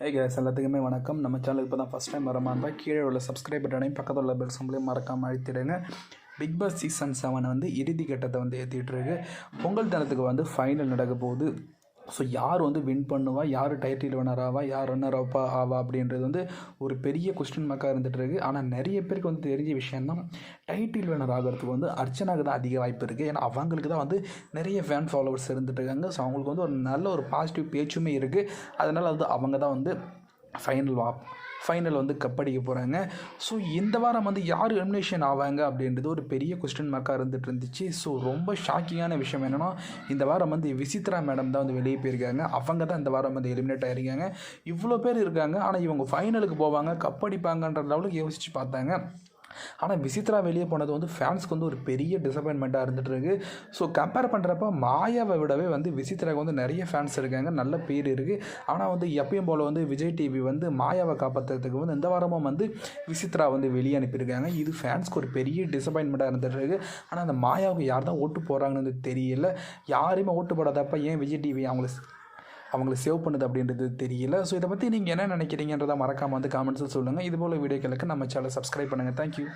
ஹே case எல்லாத்துக்குமே வணக்கம். நம்ம சேனல் இப்போ தான் ஃபஸ்ட் டைம் வர மாதிரி இருந்தால் கீழே உள்ள சப்ஸ்கிரைப் பட்டனையும் பக்கத்தில் உள்ள பெல் சம்பளையும் மறக்காமல் அழுத்திடுங்க. பிக் பாஸ் சீசன் செவன் வந்து இறுதி கட்டத்தை வந்து ஏற்றிட்டுருக்கு பொங்கல் தினத்துக்கு வந்து ஃபைனல் நடக்க போகுது. ஸோ யார் வந்து வின் பண்ணுவா? யார் டைட்டில் வினர் ஆவா? யார் ரன்னர் அப்பா ஆவா? அப்படின்றது வந்து ஒரு பெரிய கொஸ்டின் மார்க்காக இருந்துகிட்டு இருக்குது ஆனால் நிறைய பேருக்கு வந்து தெரிஞ்ச விஷயம்தான் டைட்டில் வினர் ஆகிறதுக்கு வந்து அர்ச்சனாக்கு தான் அதிக வாய்ப்பு இருக்குது ஏன்னா அவங்களுக்கு தான் வந்து நிறைய ஃபேன் ஃபாலோவர்ஸ் இருந்துகிட்டு இருக்காங்க. ஸோ அவங்களுக்கு வந்து ஒரு நல்ல ஒரு பாசிட்டிவ் பேச்சுமே இருக்குது அதனால் வந்து அவங்க தான் வந்து ஃபைனல் வா ஃபைனல் வந்து கப் அடிக்க போகிறாங்க ஸோ இந்த வாரம் வந்து யார் எலிமினேஷன் ஆவாங்க அப்படின்றது ஒரு பெரிய கொஸ்டின் மார்க்காக இருந்துட்டு இருந்துச்சு ஸோ ரொம்ப ஷாக்கிங்கான விஷயம் என்னென்னா இந்த வாரம் வந்து விசித்ரா மேடம் தான் வந்து வெளியே போயிருக்காங்க. அவங்க தான் இந்த வாரம் வந்து எலிமினேட் ஆகிருக்காங்க இவ்வளோ பேர் இருக்காங்க. ஆனால் இவங்க ஃபைனலுக்கு போவாங்க கப் அடிப்பாங்கன்ற லெவலுக்கு யோசித்து பார்த்தாங்க. ஆனால் விசித்ரா வெளியே போனது வந்து ஃபேன்ஸ்க்கு வந்து ஒரு பெரிய டிசப்பாயின்மெண்ட்டாக இருந்துகிட்டு இருக்குது ஸோ கம்பேர் பண்ணுறப்ப மாயாவை விடவே வந்து விசித்ராவுக்கு வந்து நிறைய ஃபேன்ஸ் இருக்காங்க நல்ல பேர் இருக்குது ஆனால் வந்து எப்பயும் போல் வந்து விஜய் டிவி வந்து மாயாவை காப்பாற்றுறதுக்கு வந்து இந்த வாரமும் வந்து விசித்ரா வந்து வெளியே அனுப்பியிருக்காங்க. இது ஃபேன்ஸ்க்கு ஒரு பெரிய டிசப்பாயின்மெண்ட்டாக இருந்துகிட்டு இருக்குது ஆனால் அந்த மாயாவுக்கு யார் தான் ஓட்டு போகிறாங்கன்னு தெரியல. யாருமே ஓட்டு போடாதப்ப ஏன் விஜய் டிவி அவங்கள அவங்கள சேவ் பண்ணுது அப்படின்றது தெரியல. ஸோ இதை பற்றி நீங்கள் என்ன நினைக்கிறீங்கன்றதை மறக்காமல் வந்து காமெண்ட்ஸில் சொல்லுங்கள் இது போல் வீடியோக்களுக்கு நம்ம சேனலை சப்ஸ்கிரைப் பண்ணுங்கள் தேங்க்யூ